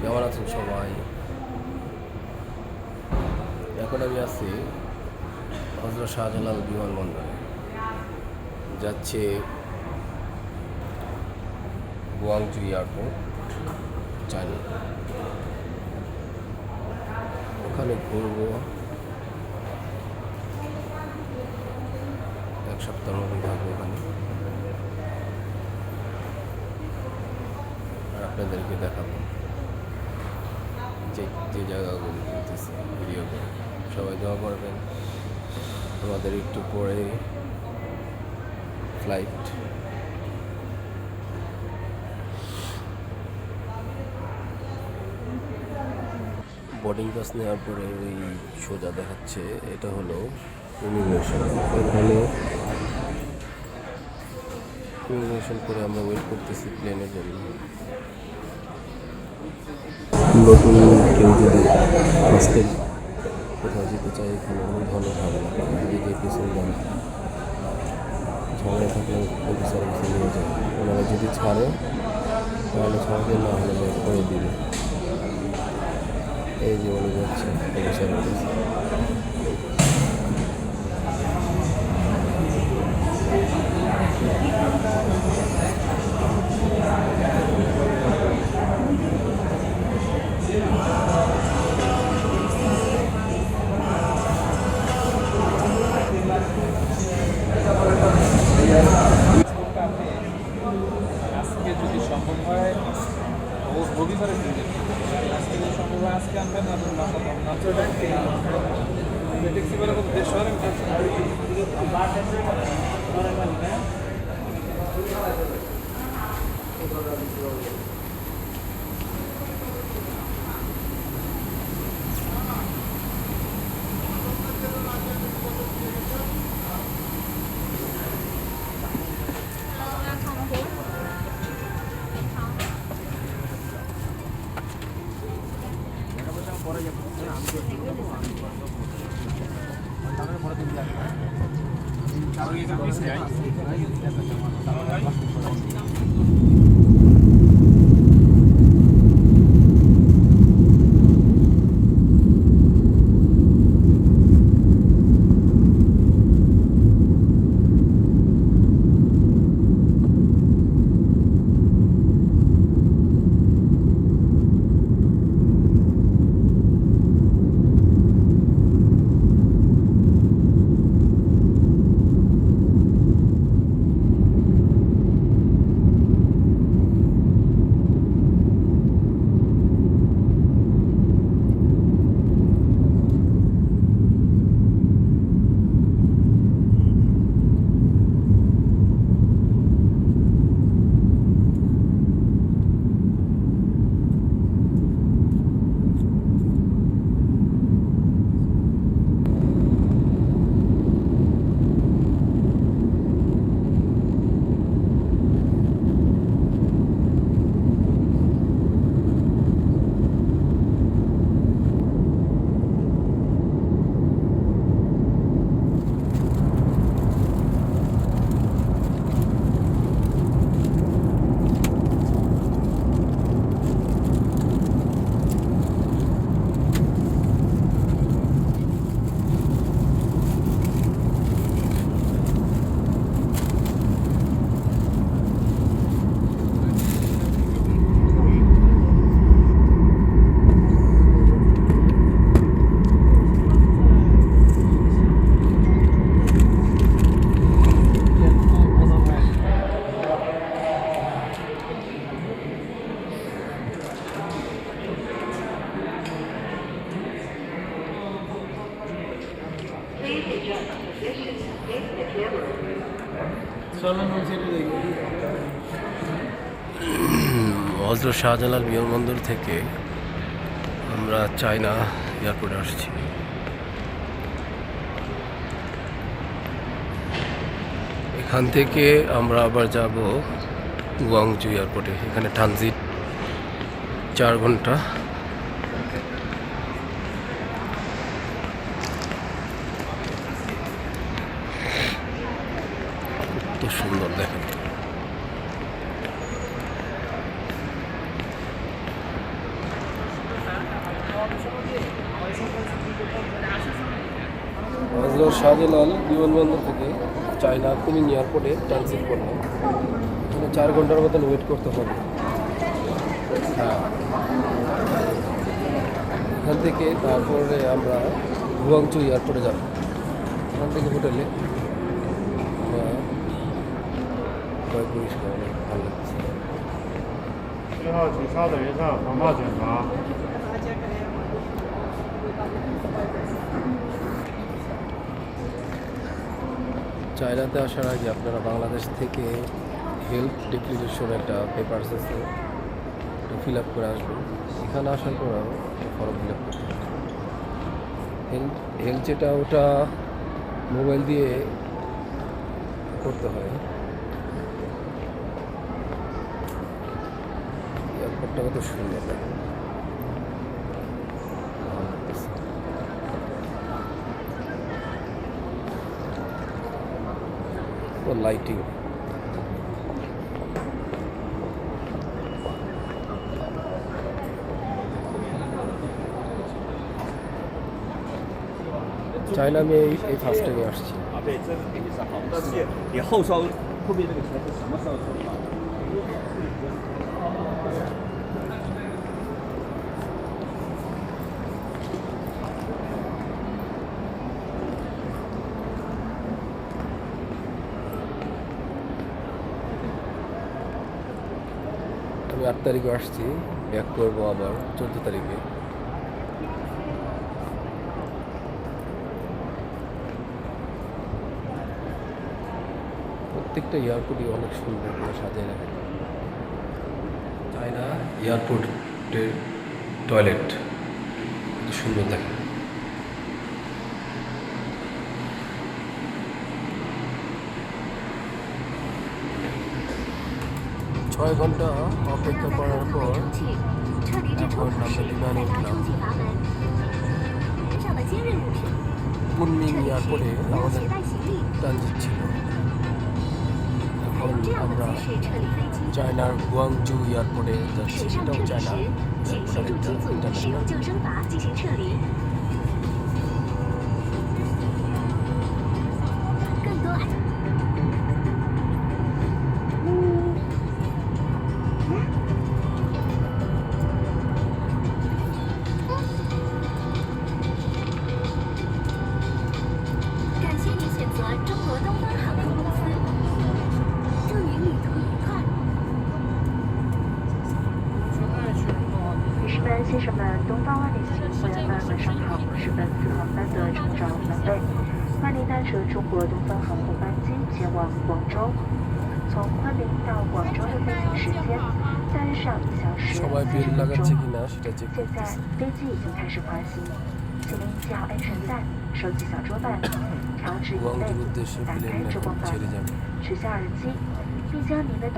কেমন আছেন সবাই? এখন আমি আছি হজরত শাহজালাল বিমানবন্দরে। যাচ্ছে গুয়াংজু এয়ারপোর্ট চাইনা ওখানে ঘুরবো। এক সপ্তাহ মতন থাকব ওখানে। আপনাদেরকে দেখাবো। যে যে জায়গাগুলো ঘুরতেছি ভিডিও করে। সবাই দোয়া করবেন। আমাদের একটু পরে ফ্লাইট বোর্ডিং পাস নেওয়ার পরে ওই সোজা দেখাচ্ছে, এটা হলো ইমিগ্রেশন এখানে ইমিগ্রেশন করে আমরা ওয়েট করতেছি প্লেনের জন্য। কেউ যদি আসতে কোথাও যেতে চাই এখানে অনেক ভালো হবে এদিকে পিছনে যান। ঝগড়া থাকলে অফিসার এসে নিয়ে যায় ওনারা যদি ছাড়ে, তাহলে ছাড়বে না হলে করে দিবে। এই যে বলে যাচ্ছে অফিসার অফিস আজকে ট্যাক্সি বেলা হজরত শাহজালাল বিমানবন্দর থেকে আমরা চায়না এয়ারপোর্টে আসছি। এখান থেকে আমরা আবার যাব গুয়াংজু এয়ারপোর্টে। এখানে ট্রানজিট চার ঘণ্টা। কত সুন্দর, দেখেন। শাহজালাল বিমানবন্দর থেকে চায়না কুমিং এয়ারপোর্টে ট্রানজিট করলাম এখানে চার ঘণ্টার মতন ওয়েট করতে হবে। হ্যাঁ। এখান থেকে তারপরে আমরা গুয়াংচু এয়ারপোর্টে যাব। এখান থেকে হোটেলে আমরা কয়েক পরিষ্কার অনেক ভালো লাগছে 七号请稍等一下，防爆检查。 চায়নাতে আসার আগে আপনারা বাংলাদেশ থেকে হেলথ ডিক্লিরেশন একটা পেপারস আছে ওটা ফিল আপ করে আসবেন এখানে আসার পরেও ফর্ম ফিল আপ করতে হবে হেলথ হেলথ যেটা ওটা মোবাইল দিয়ে করতে হয় এয়ারপোর্টটা কত সুন্দর। লাইটিং চাইনা আমি এই এই ফার্স্ট টাইমে আসছি। আমি আট তারিখে আসছি ব্যাক করব আবার চোদ্দ তারিখে। প্রত্যেকটা এয়ারপোর্টই অনেক সুন্দর করে সাজিয়ে রাখে চায়না এয়ারপোর্টের টয়লেট সুন্দর দেখে 昆明 airport，老南京，南京，老南京，China Guangzhou airport，水上撤离时，请协助机组使用救生筏进行撤离。搭乘中国东方航空班机前往广州。从昆明到广州的飞行时间大约上一小时三十分钟。现在飞机已经开始滑行，请您系好安全带，收起小桌板，调直椅背，打开遮光板，取下耳机，并将您的。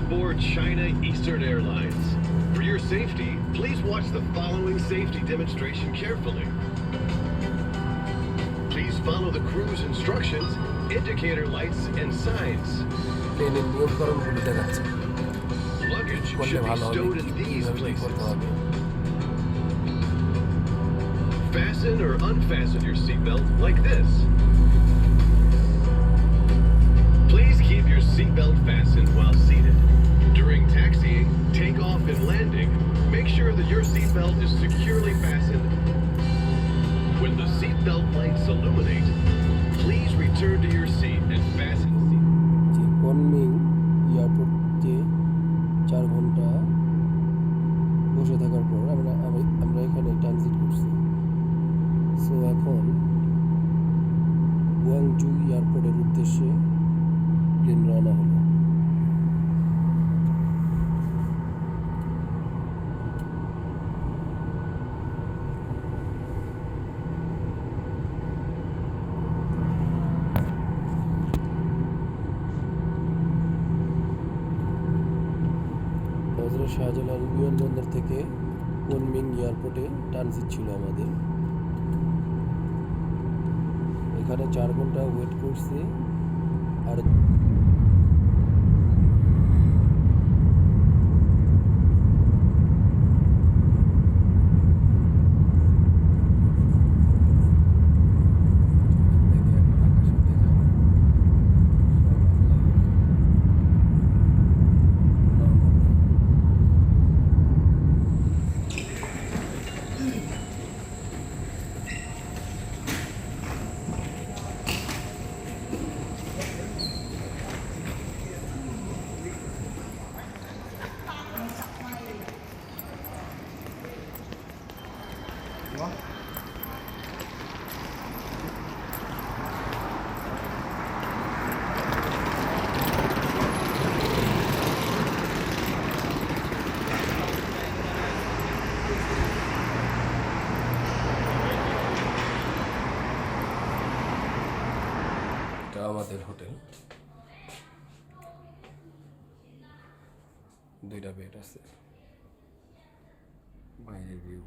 aboard China Eastern Airlines. For your safety, please watch the following safety demonstration carefully. Please follow the crew's instructions, indicator lights, and signs. Luggage should be stowed in these places. Fasten or unfasten your seatbelt like this. Securely fastened. When the seatbelt lights illuminate, Shahjalal বিমানবন্দর থেকে কোনমিং এয়ারপোর্টে transit ছিল আমাদের। এখানে চার ঘণ্টা wait করছি। আর থেকে এখন আকাশে উঠে যাব। এটা আমাদের হোটেল। দুইটা বেড আছে। বাইরের ভিউ।